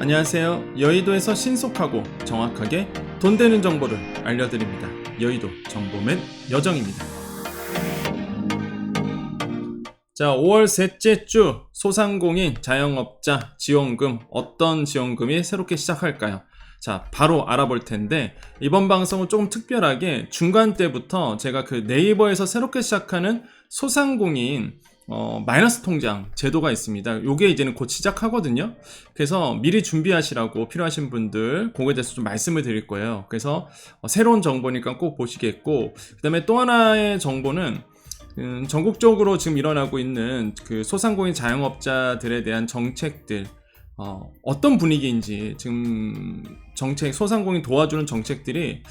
안녕하세요. 여의도에서 신속하고 정확하게 돈 되는 정보를 알려드립니다. 여의도 정보맨 여정입니다. 자, 5월 셋째 주 소상공인 자영업자 지원금 어떤 지원금이 새롭게 시작할까요? 자, 바로 알아볼 텐데 이번 방송은 조금 특별하게 중간 때부터 제가 그 네이버에서 새롭게 시작하는 소상공인 어, 마이너스 통장 제도가 있습니다. 요게 이제는 곧 시작하거든요. 그래서 미리 준비하시라고 필요하신 분들 그거에 대해서 좀 말씀을 드릴 거예요. 그래서 어, 새로운 정보니까 꼭 보시겠고 그 다음에 또 하나의 정보는 음, 전국적으로 지금 일어나고 있는 그 소상공인 자영업자들에 대한 정책들 어, 어떤 분위기인지 지금 정책 소상공인 도와주는 정책들이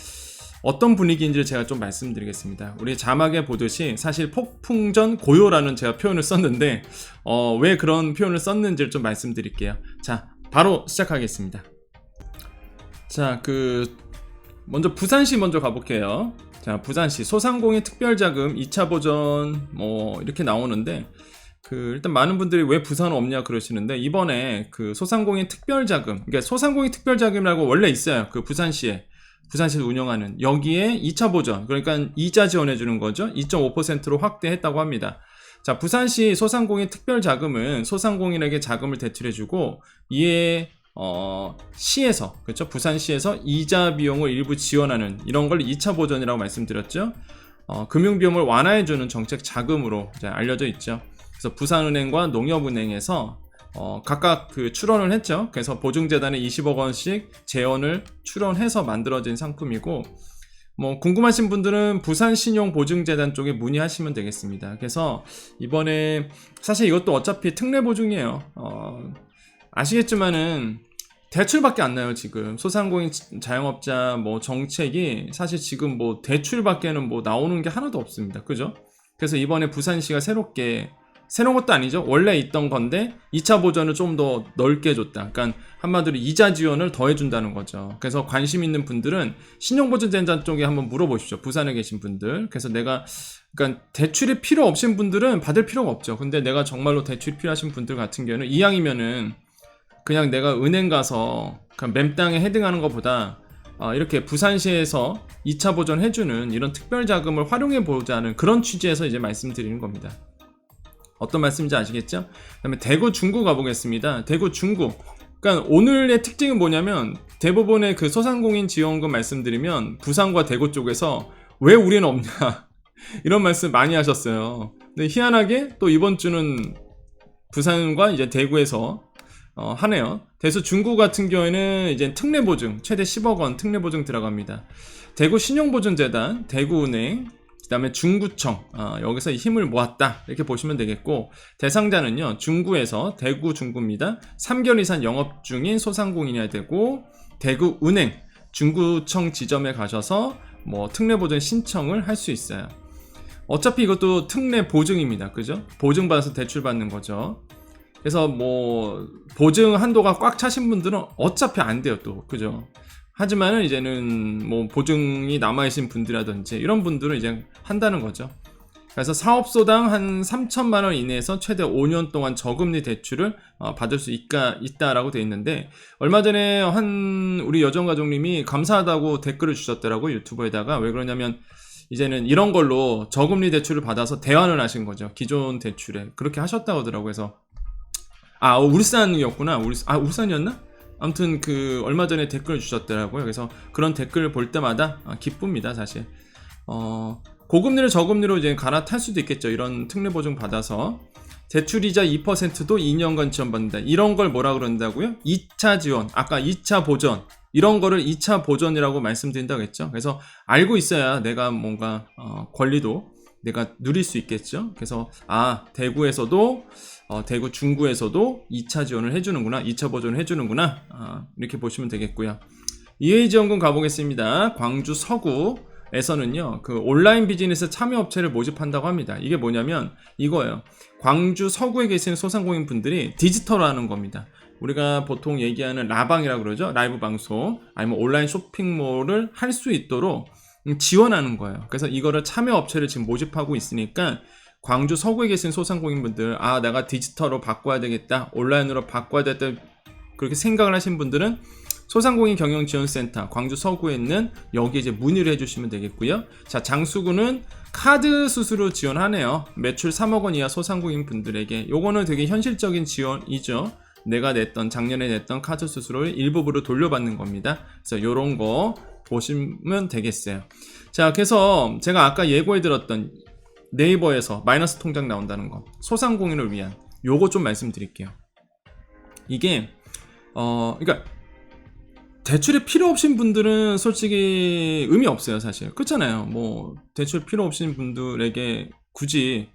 어떤 분위기인지를 제가 좀 말씀드리겠습니다. 우리 자막에 보듯이 사실 폭풍전 고요라는 제가 표현을 썼는데 어, 왜 그런 표현을 썼는지를 좀 말씀드릴게요. 자, 바로 시작하겠습니다. 자, 그 먼저 부산시 먼저 가볼게요. 자, 부산시 소상공인 특별자금 2차 보전 뭐 이렇게 나오는데 그 일단 많은 분들이 왜 부산 없냐 그러시는데 이번에 그 소상공인 특별자금 그러니까 소상공인 특별자금이라고 원래 있어요. 그 부산시에 부산시에서 운영하는 여기에 2차 보전 그러니까 이자 지원해 주는 거죠. 2.5%로 확대했다고 합니다. 자, 부산시 소상공인 특별 자금은 소상공인에게 자금을 대출해 주고 이에 어, 시에서 그렇죠? 부산시에서 이자 비용을 일부 지원하는 이런 걸 2차 보전이라고 말씀드렸죠. 어, 금융 비용을 완화해 주는 정책 자금으로 알려져 있죠. 그래서 부산은행과 농협은행에서 어, 각각 그 출원을 했죠. 그래서 보증재단에 20억 원씩 재원을 출원해서 만들어진 상품이고, 뭐 궁금하신 분들은 부산신용보증재단 쪽에 문의하시면 되겠습니다. 그래서 이번에 사실 이것도 어차피 특례 보증이에요. 어, 아시겠지만은 대출밖에 안 나요 지금 소상공인 자영업자 뭐 정책이 사실 지금 뭐 대출밖에는 뭐 나오는 게 하나도 없습니다. 그죠? 그래서 이번에 부산시가 새롭게 새로운 것도 아니죠. 원래 있던 건데 2차 보전을 좀 더 넓게 줬다. 그러니까 한마디로 이자 지원을 더 해 준다는 거죠. 그래서 관심 있는 분들은 신용 보증재단 쪽에 한번 물어보십시오. 부산에 계신 분들. 그래서 내가 그러니까 대출이 필요 없신 분들은 받을 필요가 없죠. 근데 내가 정말로 대출이 필요하신 분들 같은 경우는 이왕이면은 그냥 내가 은행 가서 그냥 맴땅에 헤딩하는 것보다 어, 이렇게 부산시에서 2차 보전 해주는 이런 특별 자금을 활용해 보자는 그런 취지에서 이제 말씀드리는 겁니다. 어떤 말씀인지 아시겠죠? 그 다음에 대구 중구 가보겠습니다. 대구 중구. 그러니까 오늘의 특징은 뭐냐면 대부분의 그 소상공인 지원금 말씀드리면 부산과 대구 쪽에서 왜 우리는 없냐 이런 말씀 많이 하셨어요. 근데 희한하게 또 이번 주는 부산과 이제 대구에서 어, 하네요. 대수 중구 같은 경우에는 이제 특례 보증 최대 10억 원 특례 보증 들어갑니다. 대구 신용보증재단, 대구은행, 그 다음에 중구청 어, 여기서 힘을 모았다 이렇게 보시면 되겠고 대상자는요 중구에서 대구 중구입니다. 3개월 이상 영업 중인 소상공인이어야 되고 대구 은행 중구청 지점에 가셔서 뭐 특례 보증 신청을 할 수 있어요. 어차피 이것도 특례 보증입니다. 그죠? 보증 받아서 대출 받는 거죠. 그래서 뭐 보증 한도가 꽉 차신 분들은 어차피 안 돼요 또 그죠 하지만은 이제는 뭐 보증이 남아있는 분들이라든지 이런 분들은 이제 한다는 거죠. 그래서 사업소당 한 3천만 원 이내에서 최대 5년 동안 저금리 대출을 어, 받을 수 있다, 있다라고 돼 있는데 얼마 전에 한 우리 여정가족님이 감사하다고 댓글을 주셨더라고 유튜브에다가. 왜 그러냐면 이제는 이런 걸로 저금리 대출을 받아서 대환을 하신 거죠. 기존 대출에. 그렇게 하셨다고 하더라고요. 그래서 아 울산이었구나. 울, 아 울산이었나? 아무튼 그 얼마 전에 댓글 주셨더라고요. 그래서 그런 댓글을 볼 때마다 아, 기쁩니다, 사실. 어, 고금리를 저금리로 이제 갈아탈 수도 있겠죠. 이런 특례 보증 받아서 대출이자 2%도 2년간 지원받는다. 이런 걸 뭐라 그런다고요? 2차 지원. 아까 2차 보전. 이런 거를 2차 보전이라고 말씀드린다고 했죠. 그래서 알고 있어야 내가 뭔가 어, 권리도 내가 누릴 수 있겠죠. 그래서 아 대구에서도 어, 대구 중구에서도 2차 지원을 해주는구나, 2차 보전을 해주는구나 아, 이렇게 보시면 되겠고요. EA지원금 가보겠습니다. 광주 서구 에서는요, 그 온라인 비즈니스 참여 업체를 모집한다고 합니다. 이게 뭐냐면 이거예요. 광주 서구에 계시는 소상공인 분들이 디지털화하는 겁니다. 우리가 보통 얘기하는 라방이라고 그러죠. 라이브 방송 아니면 온라인 쇼핑몰을 할 수 있도록 지원하는 거예요. 그래서 이거를 참여 업체를 지금 모집하고 있으니까 광주 서구에 계신 소상공인분들 아 내가 디지털로 바꿔야 되겠다 온라인으로 바꿔야 되겠다 그렇게 생각을 하신 분들은 소상공인 경영지원센터 광주 서구에 있는 여기 이제 문의를 해주시면 되겠고요. 자 장수구는 카드 수수료 지원하네요. 매출 3억 원 이하 소상공인 분들에게 요거는 되게 현실적인 지원이죠. 내가 냈던 작년에 냈던 카드 수수료를 일부분으로 돌려받는 겁니다. 그래서 요런 거 보시면 되겠어요. 자 그래서 제가 아까 예고해드렸던 네이버에서 마이너스 통장 나온다는 거 소상 공인을 위한 요거 좀 말씀드릴게요. 이게 어 그러니까 대출이 필요 없신 분들은 솔직히 의미 없어요 사실. 그렇잖아요. 뭐 대출 필요 없신 분들에게 굳이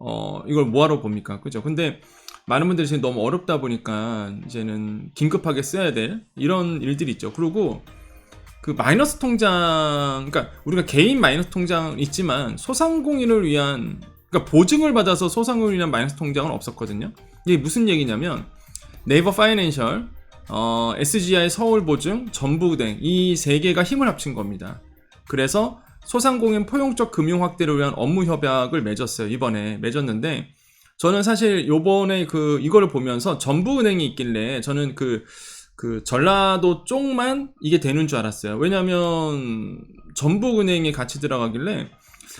어 이걸 뭐하러 봅니까? 그죠? 근데 많은 분들이 지금 너무 어렵다 보니까 이제는 긴급하게 써야 될 이런 일들이 있죠. 그리고 그 마이너스 통장 그러니까 우리가 개인 마이너스 통장 있지만 소상공인을 위한 그러니까 보증을 받아서 소상공인을 위한 마이너스 통장은 없었거든요 이게 무슨 얘기냐면 네이버 파이낸셜 어, SGI 서울 보증, 전북은행 이 세 개가 힘을 합친 겁니다. 그래서 소상공인 포용적 금융 확대를 위한 업무 협약을 맺었어요. 이번에 맺었는데 저는 사실 요번에 그 이거를 보면서 전북은행이 있길래 저는 그 그 전라도 쪽만 이게 되는 줄 알았어요. 왜냐면 전북은행이 같이 들어가길래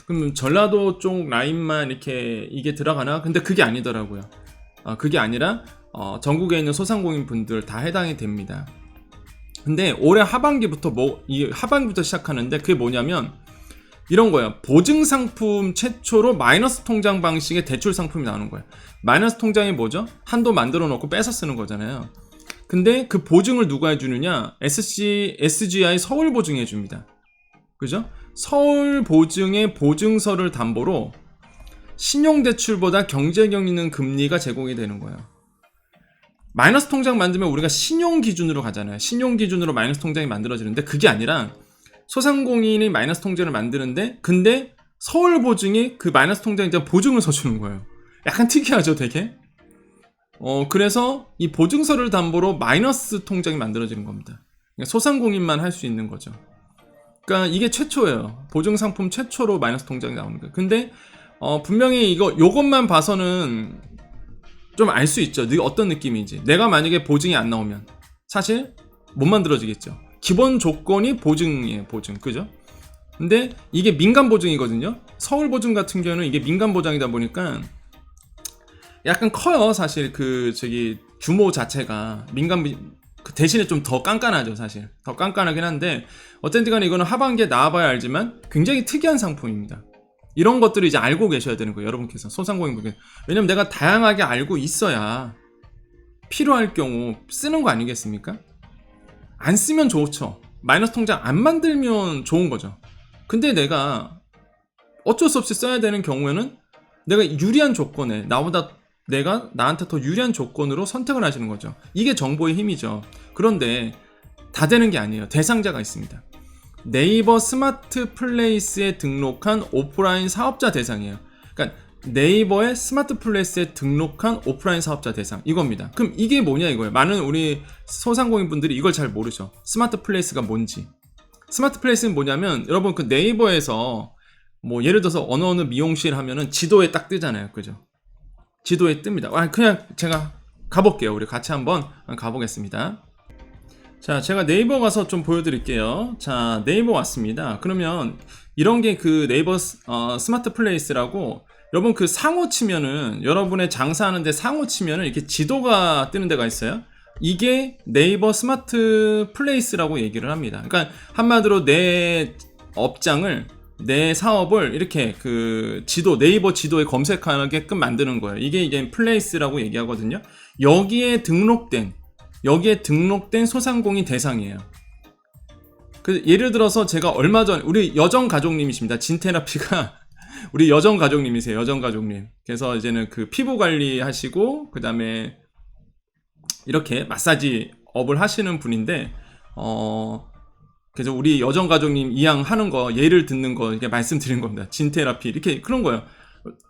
그럼 전라도 쪽 라인만 이렇게 이게 들어가나? 근데 그게 아니더라고요. 아, 그게 아니라 어, 전국에 있는 소상공인 분들 다 해당이 됩니다. 근데 올해 하반기부터 뭐, 이 하반기부터 시작하는데 그게 뭐냐면 이런 거예요. 보증 상품 최초로 마이너스 통장 방식의 대출 상품이 나오는 거예요. 마이너스 통장이 뭐죠? 한도 만들어 놓고 뺏어 쓰는 거잖아요. 근데 그 보증을 누가 해주느냐? SC, SGI 서울 보증이 해줍니다. 그죠? 서울 보증의 보증서를 담보로 신용대출보다 경제력 있는 금리가 제공이 되는 거예요. 마이너스 통장 만들면 우리가 신용 기준으로 가잖아요. 신용 기준으로 마이너스 통장이 만들어지는데 그게 아니라 소상공인이 마이너스 통장을 만드는데 근데 서울 보증이 그 마이너스 통장에 보증을 서주는 거예요. 약간 특이하죠, 되게. 어 그래서 이 보증서를 담보로 마이너스 통장이 만들어지는 겁니다. 그러니까 소상공인만 할 수 있는 거죠. 그러니까 이게 최초예요. 보증 상품 최초로 마이너스 통장이 거예요. 근데 어, 분명히 이거 요것만 봐서는 좀 알 수 있죠. 느- 어떤 느낌인지. 내가 만약에 보증이 안 나오면 사실 못 만들어지겠죠. 기본 조건이 보증이에요, 보증. 그죠? 근데 이게 민간 보증이거든요. 서울 보증 같은 경우는 이게 민간 보장이다 보니까 약간 커요, 사실 그 저기 규모 자체가 민간 비- 그 대신에 좀 더 깐깐하죠, 사실. 더 깐깐하긴 한데 어쨌든 간에 이거는 하반기에 나와봐야 알지만 굉장히 특이한 상품입니다. 이런 것들을 이제 알고 계셔야 되는 거예요, 여러분께서 소상공인 분께. 왜냐면 내가 다양하게 알고 있어야 필요할 경우 쓰는 거 아니겠습니까? 안 쓰면 좋죠. 마이너스 통장 안 만들면 좋은 거죠. 근데 내가 어쩔 수 없이 써야 되는 경우에는 내가 유리한 조건에 나보다 내가 나한테 더 유리한 조건으로 선택을 하시는 거죠. 이게 정보의 힘이죠. 그런데 다 되는 게 아니에요. 대상자가 있습니다. 네이버 스마트 플레이스에 등록한 오프라인 사업자 대상이에요. 그러니까 네이버의 스마트 플레이스에 등록한 오프라인 사업자 대상 이겁니다. 그럼 이게 뭐냐 이거예요. 많은 우리 소상공인 분들이 이걸 잘 모르죠. 스마트 플레이스가 뭔지. 스마트 플레이스는 뭐냐면 여러분 그 네이버에서 뭐 예를 들어서 어느 어느 미용실 하면은 지도에 딱 뜨잖아요. 그죠? 지도에 뜹니다. 아, 그냥 제가 가볼게요. 우리 같이 한번 가보겠습니다. 자, 제가 네이버 가서 좀 보여드릴게요. 자, 네이버 왔습니다. 그러면 이런 게 그 네이버 스, 어, 스마트 플레이스라고 여러분 그 상호 치면은 여러분의 장사하는데 상호 치면은 이렇게 지도가 뜨는 데가 있어요. 이게 네이버 스마트 플레이스라고 얘기를 합니다. 그러니까 한마디로 내 업장을 내 사업을 이렇게 그 지도 네이버 지도에 검색하게끔 만드는 거예요. 이게 이제 플레이스라고 얘기하거든요. 여기에 등록된 여기에 등록된 소상공인 대상이에요. 그 예를 들어서 제가 얼마 전 우리 여정 가족님이십니다. 진테라피가 우리 여정 가족님이세요. 여정 가족님. 그래서 이제는 그 피부 관리 하시고 그다음에 이렇게 마사지 업을 하시는 분인데 어 그래서 우리 여정 가족님 이양 하는 거 예를 듣는 거 이렇게 말씀드린 겁니다. 진테라피 이렇게 그런 거예요.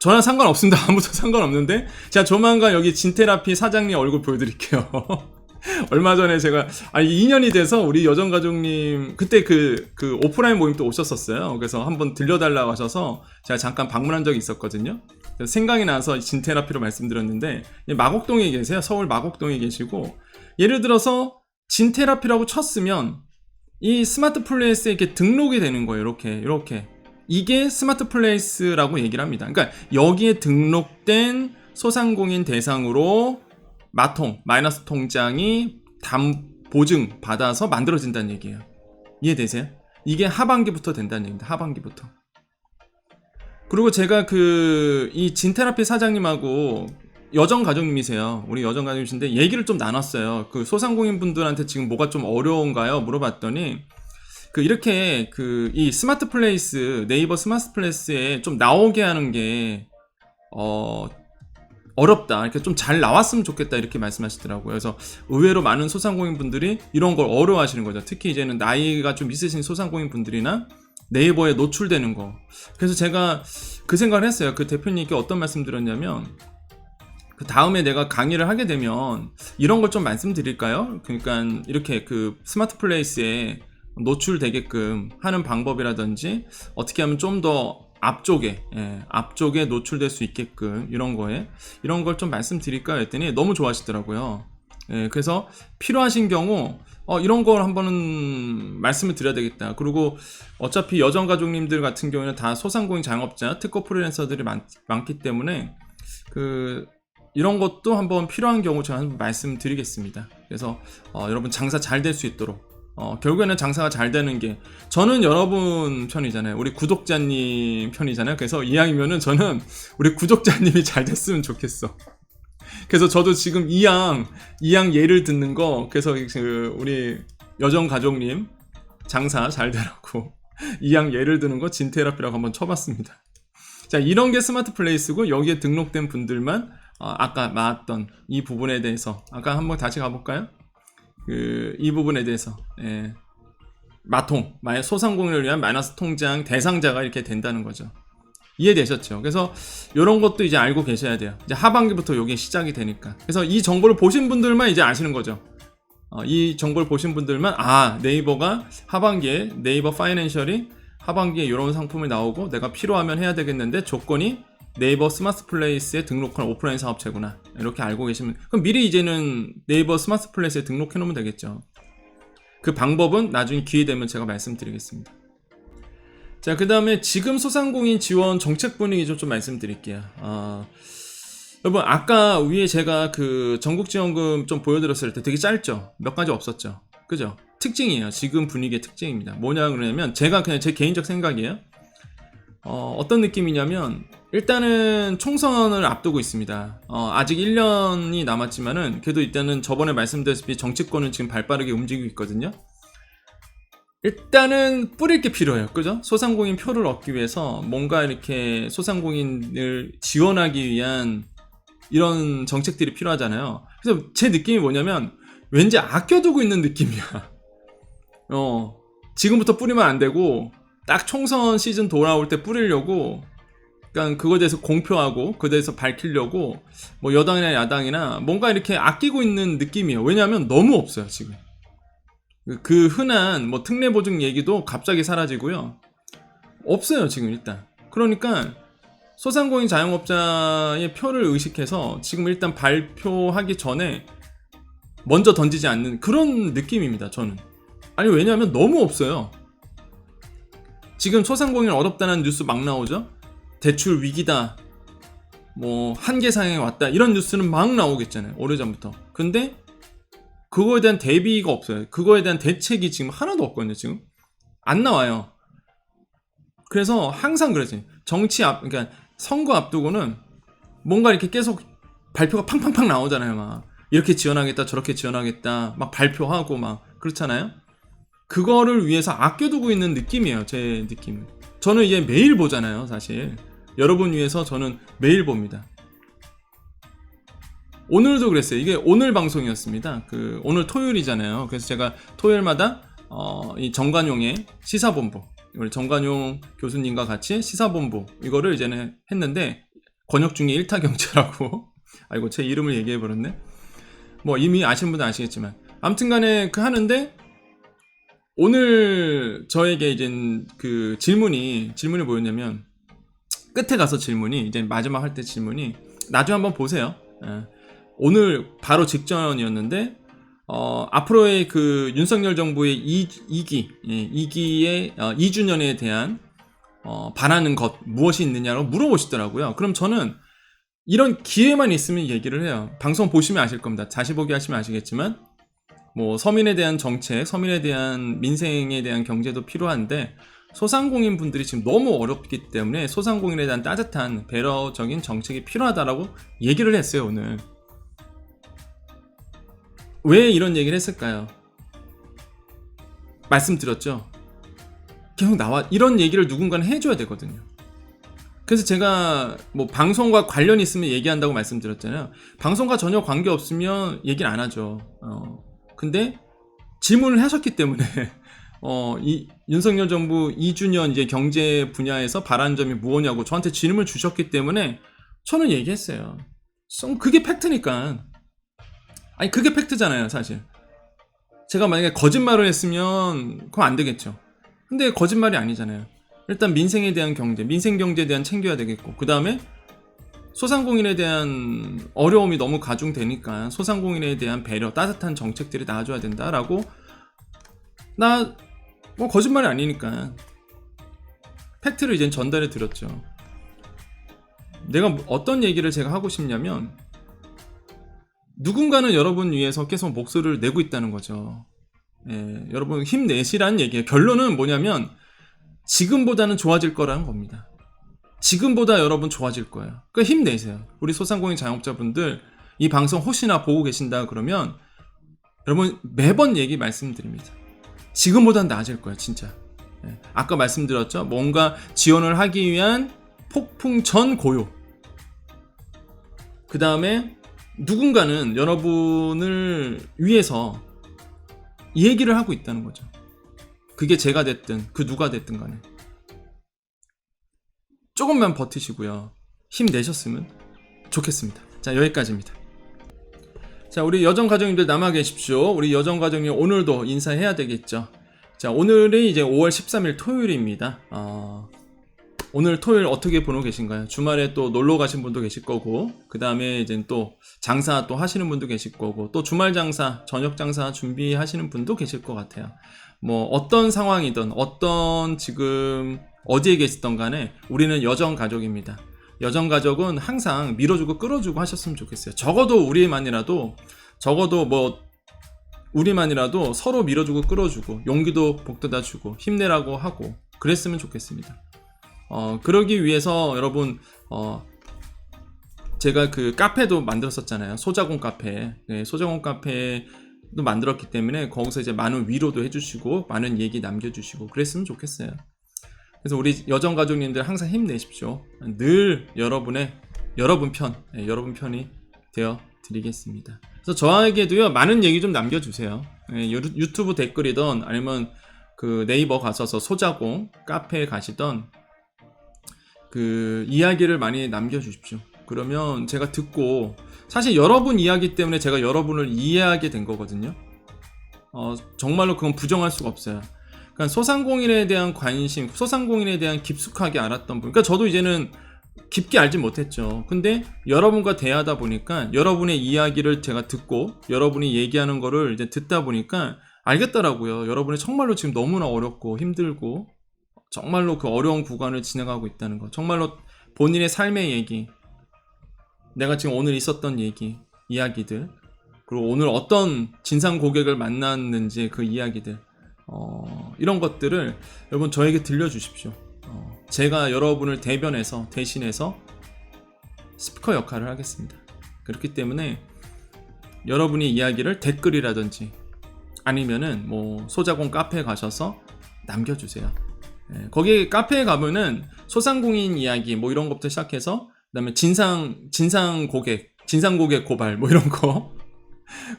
저랑 상관없습니다. 아무도 상관없는데 제가 조만간 여기 진테라피 사장님 얼굴 보여드릴게요. 얼마 전에 제가 아니 2년이 돼서 우리 여정 가족님 그때 그 그 오프라인 모임 또 오셨었어요. 그래서 한번 들려달라고 하셔서 제가 잠깐 방문한 적이 있었거든요. 생각이 나서 진테라피로 말씀드렸는데 마곡동에 계세요. 서울 마곡동에 계시고 예를 들어서 진테라피라고 쳤으면 이 스마트 플레이스에 이렇게 등록이 되는 거예요. 이렇게 이렇게 이게 스마트 플레이스라고 얘기를 합니다. 그러니까 여기에 등록된 소상공인 대상으로 마통 마이너스 통장이 담 보증 받아서 만들어진다는 얘기예요. 이해되세요? 이게 하반기부터 된다는 얘기입니다. 하반기부터. 그리고 제가 그 이 진테라피 사장님하고 여정 가족님이세요. 우리 여정 가족님이신데 얘기를 좀 나눴어요. 그 소상공인 분들한테 지금 뭐가 좀 어려운가요? 물어봤더니 그 이렇게 그 이 스마트 플레이스 네이버 스마트 플레이스에 좀 나오게 하는 게 어 어렵다. 이렇게 좀 잘 나왔으면 좋겠다 이렇게 말씀하시더라고요. 그래서 의외로 많은 소상공인 분들이 이런 걸 어려워하시는 거죠. 특히 이제는 나이가 좀 있으신 소상공인 분들이나 네이버에 노출되는 거. 그래서 제가 그 생각을 했어요. 그 대표님께 어떤 말씀 드렸냐면 그 다음에 내가 강의를 하게 되면 이런 걸 좀 말씀드릴까요? 그러니까 이렇게 그 스마트 플레이스에 노출되게끔 하는 방법이라든지 어떻게 하면 좀 더 앞쪽에 예, 앞쪽에 노출될 수 있게끔 이런 거에 이런 걸 좀 말씀드릴까 했더니 너무 좋아하시더라고요. 예, 그래서 필요하신 경우 어, 이런 걸 한번은 말씀을 드려야 되겠다. 그리고 어차피 여정 가족님들 같은 경우에는 다 소상공인 자영업자, 특허 프리랜서들이 많, 많기 때문에 그 이런 것도 한번 필요한 경우 제가 한번 말씀드리겠습니다. 그래서 어, 여러분 장사 잘 될 수 있도록 어, 결국에는 장사가 잘 되는 게 저는 여러분 편이잖아요. 우리 구독자님 편이잖아요. 그래서 이왕이면은 저는 우리 구독자님이 잘 됐으면 좋겠어. 그래서 저도 지금 이양 이양 예를 듣는 거 그래서 그 우리 여정 가족님 장사 잘 되라고 이양 예를 드는 거 진테라피라고 한번 쳐봤습니다. 자 이런 게 스마트 플레이스고 여기에 등록된 분들만 어, 아까 말했던 이 부분에 대해서 아까 한번 다시 가볼까요? 그 이 부분에 대해서 예. 마통 소상공인을 위한 마이너스 통장 대상자가 이렇게 된다는 거죠. 이해되셨죠? 그래서 이런 것도 이제 알고 계셔야 돼요. 이제 하반기부터 이게 시작이 되니까. 그래서 이 정보를 보신 분들만 이제 아시는 거죠. 어, 이 정보를 보신 분들만 아 네이버가 하반기에 네이버 파이낸셜이 하반기에 이런 상품이 나오고 내가 필요하면 해야 되겠는데 조건이 네이버 스마트 플레이스에 등록한 오프라인 사업체구나 이렇게 알고 계시면 그럼 미리 이제는 네이버 스마트 플레이스에 등록해 놓으면 되겠죠. 그 방법은 나중에 기회 되면 제가 말씀드리겠습니다. 자, 그 다음에 지금 소상공인 지원 정책 분위기 좀, 좀 말씀드릴게요. 아, 여러분, 아까 위에 제가 그 전국지원금 좀 보여드렸을 때 되게 짧죠? 몇 가지 없었죠? 그죠? 특징이에요. 지금 분위기의 특징입니다. 뭐냐 그러냐면, 제가 그냥 제 개인적 생각이에요. 어, 어떤 느낌이냐면, 일단은 총선을 앞두고 있습니다. 어, 아직 1년이 남았지만은, 그래도 일단은 저번에 말씀드렸다시피 정치권은 지금 발빠르게 움직이고 있거든요. 일단은 뿌릴 게 필요해요. 그죠? 소상공인 표를 얻기 위해서 뭔가 이렇게 소상공인을 지원하기 위한 이런 정책들이 필요하잖아요. 그래서 제 느낌이 뭐냐면 왠지 아껴두고 있는 느낌이야. 어, 지금부터 뿌리면 안 되고 딱 총선 시즌 돌아올 때 뿌리려고 그러니까 그거에 대해서 공표하고 그에 대해서 밝히려고 뭐 여당이나 야당이나 뭔가 이렇게 아끼고 있는 느낌이에요. 왜냐하면 너무 없어요, 지금. 그 흔한 뭐 특례 보증 얘기도 갑자기 사라지고요. 없어요, 지금 일단. 그러니까 소상공인 자영업자의 표를 의식해서 지금 일단 발표하기 전에 먼저 던지지 않는 그런 느낌입니다, 저는. 아니, 왜냐하면 너무 없어요. 지금 소상공인 어렵다는 뉴스 막 나오죠? 대출 위기다. 뭐, 한계 상황에 왔다. 이런 뉴스는 막 나오겠잖아요. 오래전부터. 근데 그거에 대한 대비가 없어요. 그거에 대한 대책이 지금 하나도 없거든요, 지금. 안 나와요. 그래서 항상 그러지. 정치 앞, 그러니까 선거 앞두고는 뭔가 이렇게 계속 발표가 팡팡팡 나오잖아요, 막. 이렇게 지원하겠다, 저렇게 지원하겠다, 막 발표하고 막, 그렇잖아요? 그거를 위해서 아껴두고 있는 느낌이에요, 제 느낌은. 저는 이제 매일 보잖아요, 사실. 여러분 위해서 저는 매일 봅니다. 오늘도 그랬어요. 이게 오늘 방송이었습니다. 그 오늘 토요일이잖아요. 그래서 제가 토요일마다 어, 이 정관용의 시사본부 우리 정관용 교수님과 같이 시사본부 이거를 이제는 했는데 권역 중에 일타 경제라고 아이고 제 이름을 얘기해 버렸네. 뭐 이미 아시는 분은 아시겠지만 아무튼간에 그 하는데 오늘 저에게 이제 그 질문이 질문이 뭐였냐면 끝에 가서 질문이 이제 마지막 할 때 질문이 나중에 한번 보세요. 예. 오늘 바로 직전이었는데 어, 앞으로의 그 윤석열 정부의 2, 기 예, 2기의 어, 2주년에 대한 어, 바라는 것 무엇이 있느냐고 물어보시더라고요. 그럼 저는 이런 기회만 있으면 얘기를 해요. 방송 보시면 아실 겁니다. 다시 보기 하시면 아시겠지만 뭐 서민에 대한 정책, 서민에 대한 민생에 대한 경제도 필요한데 소상공인 분들이 지금 너무 어렵기 때문에 소상공인에 대한 따뜻한 배려적인 정책이 필요하다라고 얘기를 했어요 오늘. 왜 이런 얘기를 했을까요? 말씀드렸죠. 계속 나와 이런 얘기를 누군가는 해줘야 되거든요. 그래서 제가 뭐 방송과 관련 있으면 얘기한다고 말씀드렸잖아요. 방송과 전혀 관계 없으면 얘기를 안 하죠. 어. 근데 질문을 하셨기 때문에 어, 이 윤석열 정부 2주년 이제 경제 분야에서 바라는 점이 무엇냐고 저한테 질문을 주셨기 때문에 저는 얘기했어요. 좀 그게 팩트니까. 아니 그게 팩트잖아요, 사실. 제가 만약에 거짓말을 했으면 그건 안 되겠죠. 근데 거짓말이 아니잖아요. 일단 민생에 대한 경제, 민생 경제에 대한 챙겨야 되겠고, 그 다음에 소상공인에 대한 어려움이 너무 가중되니까 소상공인에 대한 배려, 따뜻한 정책들이 나와줘야 된다라고 나 뭐 거짓말이 아니니까 팩트를 이제 전달해 드렸죠. 내가 뭐 어떤 얘기를 제가 하고 싶냐면 누군가는 여러분 위해서 계속 목소리를 내고 있다는 거죠. 예, 여러분 힘내시라는 얘기예요. 결론은 뭐냐면 지금보다는 좋아질 거라는 겁니다. 지금보다 여러분 좋아질 거예요. 그러니까 힘내세요. 우리 소상공인 자영업자분들 이 방송 혹시나 보고 계신다 그러면 여러분 매번 얘기 말씀드립니다. 지금보단 나아질 거예요, 진짜. 예, 아까 말씀드렸죠. 뭔가 지원을 하기 위한 폭풍 전 고요. 그 다음에 누군가는 여러분을 위해서 이 얘기를 하고 있다는 거죠. 그게 제가 됐든 그 누가 됐든 간에. 조금만 버티시고요. 힘내셨으면 좋겠습니다. 자, 여기까지입니다. 자, 우리 여정 가족님들 남아 계십시오. 우리 여정 가족님 오늘도 인사해야 되겠죠. 자, 오늘이 이제 5월 13일 토요일입니다. 어, 오늘 토요일 어떻게 보내고 계신가요? 주말에 또 놀러 가신 분도 계실 거고, 그 다음에 이제 또 장사 또 하시는 분도 계실 거고, 또 주말 장사, 저녁 장사 준비하시는 분도 계실 것 같아요. 뭐, 어떤 상황이든, 어떤 지금 어디에 계시던 간에 우리는 여정 가족입니다. 여정 가족은 항상 밀어주고 끌어주고 하셨으면 좋겠어요. 적어도 우리만이라도, 적어도 뭐, 우리만이라도 서로 밀어주고 끌어주고, 용기도 복돋아 주고, 힘내라고 하고, 그랬으면 좋겠습니다. 어, 그러기 위해서 여러분, 어, 제가 그 카페도 만들었었잖아요. 소자공 카페. 네, 소자공 카페도 만들었기 때문에 거기서 이제 많은 위로도 해주시고, 많은 얘기 남겨주시고, 그랬으면 좋겠어요. 그래서 우리 여정 가족님들 항상 힘내십시오. 늘 여러분의, 여러분 편, 네, 여러분 편이 되어 드리겠습니다. 그래서 저에게도요, 많은 얘기 좀 남겨주세요. 네, 유- 유튜브 댓글이든 아니면 그 네이버 가셔서 소자공 카페에 가시던 그 이야기를 많이 남겨주십시오. 그러면 제가 듣고 사실 여러분 이야기 때문에 제가 여러분을 이해하게 된 거거든요. 어, 정말로 그건 부정할 수가 없어요. 그러니까 소상공인에 대한 관심, 소상공인에 대한 깊숙하게 알았던 분. 그러니까 저도 이제는 깊게 알지 못했죠. 근데 여러분과 대하다 보니까 여러분의 이야기를 제가 듣고 여러분이 얘기하는 거를 이제 듣다 보니까 알겠더라고요. 여러분이 정말로 지금 너무나 어렵고 힘들고 정말로 그 어려운 구간을 진행하고 있다는 거. 정말로 본인의 삶의 얘기, 내가 지금 오늘 있었던 얘기, 이야기들, 그리고 오늘 어떤 진상 고객을 만났는지 그 이야기들, 어, 이런 것들을 여러분 저에게 들려주십시오. 어, 제가 여러분을 대변해서, 대신해서 스피커 역할을 하겠습니다. 그렇기 때문에 여러분이 이야기를 댓글이라든지 아니면은 뭐 소자공 카페에 가셔서 남겨주세요. 예, 거기 카페에 가면은 소상공인 이야기 뭐 이런 것부터 시작해서 그다음에 진상 진상 고객 진상 고객 고발 뭐 이런 거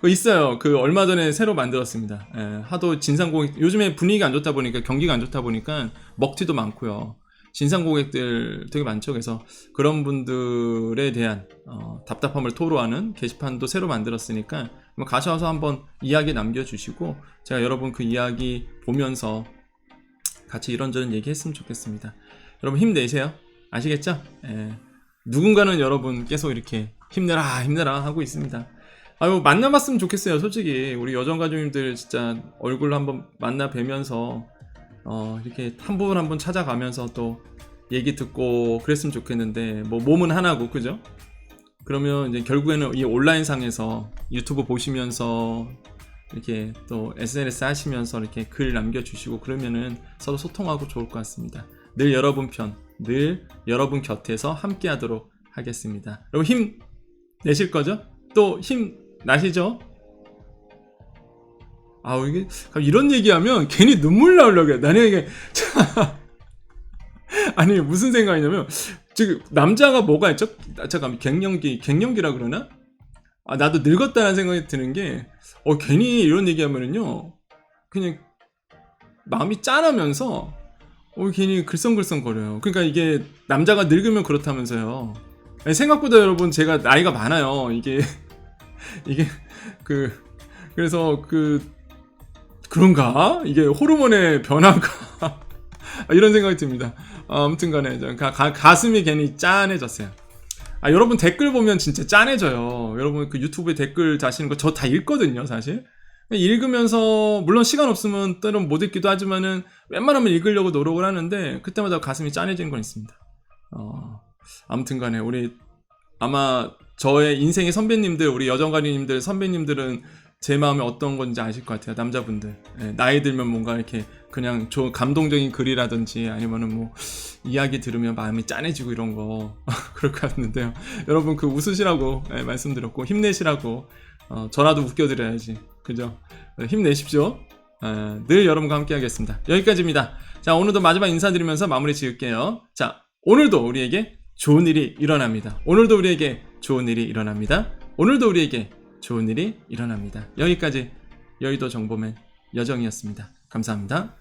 있어요. 그 얼마 전에 새로 만들었습니다. 예, 하도 진상 고객 요즘에 분위기가 안 좋다 보니까 경기가 안 좋다 보니까 먹튀도 많고요. 진상 고객들 되게 많죠. 그래서 그런 분들에 대한 어, 답답함을 토로하는 게시판도 새로 만들었으니까 가셔서 한번 이야기 남겨주시고 제가 여러분 그 이야기 보면서 같이 이런저런 얘기했으면 좋겠습니다. 여러분 힘내세요. 아시겠죠? 예. 누군가는 여러분 계속 이렇게 힘내라 힘내라 하고 있습니다. 아유 만나봤으면 좋겠어요 솔직히 우리 여정 가족님들 진짜 얼굴 한번 만나 뵈면서 어 이렇게 한 부분 한 분 찾아가면서 또 얘기 듣고 그랬으면 좋겠는데 뭐 몸은 하나고 그죠? 그러면 이제 결국에는 이 온라인 상에서 유튜브 보시면서 이렇게 또 SNS 하시면서 이렇게 글 남겨주시고 그러면은 서로 소통하고 좋을 것 같습니다. 늘 여러분 편, 늘 여러분 곁에서 함께 하도록 하겠습니다. 여러분 힘 내실 거죠? 또 힘 나시죠? 아우 이게 이런 얘기하면 괜히 눈물 나오려고 해. 나는 이게 아니 무슨 생각이냐면 지금 남자가 뭐가 있죠? 아, 잠깐 갱년기 갱년기라 그러나? 아 나도 늙었다는 생각이 드는 게 어 괜히 이런 얘기하면은요 그냥 마음이 짠하면서 어 괜히 글썽글썽 거려요. 그러니까 이게 남자가 늙으면 그렇다면서요. 생각보다 여러분 제가 나이가 많아요. 이게 이게 그 그래서 그 그런가? 이게 호르몬의 변화가 이런 생각이 듭니다. 어, 아무튼간에 저 가, 가, 가 슴이 괜히 짠해졌어요. 아 여러분 댓글 보면 진짜 짠해져요. 여러분 그 유튜브에 댓글 다시는 거 저 다 읽거든요, 사실. 읽으면서 물론 시간 없으면 때론 못 읽기도 하지만은 웬만하면 읽으려고 노력을 하는데 그때마다 가슴이 짠해지는 건 있습니다. 어, 아무튼간에 우리 아마 저의 인생의 선배님들, 우리 여정가리님들, 선배님들은 제 마음이 어떤 건지 아실 것 같아요. 남자분들. 예, 나이 들면 뭔가 이렇게 그냥 저 감동적인 글이라든지 아니면은 뭐 이야기 들으면 마음이 짠해지고 이런 거 그럴 것 같은데요. 여러분 그 웃으시라고 예, 말씀드렸고 힘내시라고 어, 저라도 웃겨드려야지. 그죠? 네, 힘내십시오. 예, 늘 여러분과 함께 하겠습니다. 여기까지입니다. 자, 오늘도 마지막 인사드리면서 마무리 지을게요. 자, 오늘도 우리에게 좋은 일이 일어납니다. 오늘도 우리에게 좋은 일이 일어납니다. 오늘도 우리에게 좋은 일이 일어납니다. 여기까지 여의도 정보맨 여정이었습니다. 감사합니다.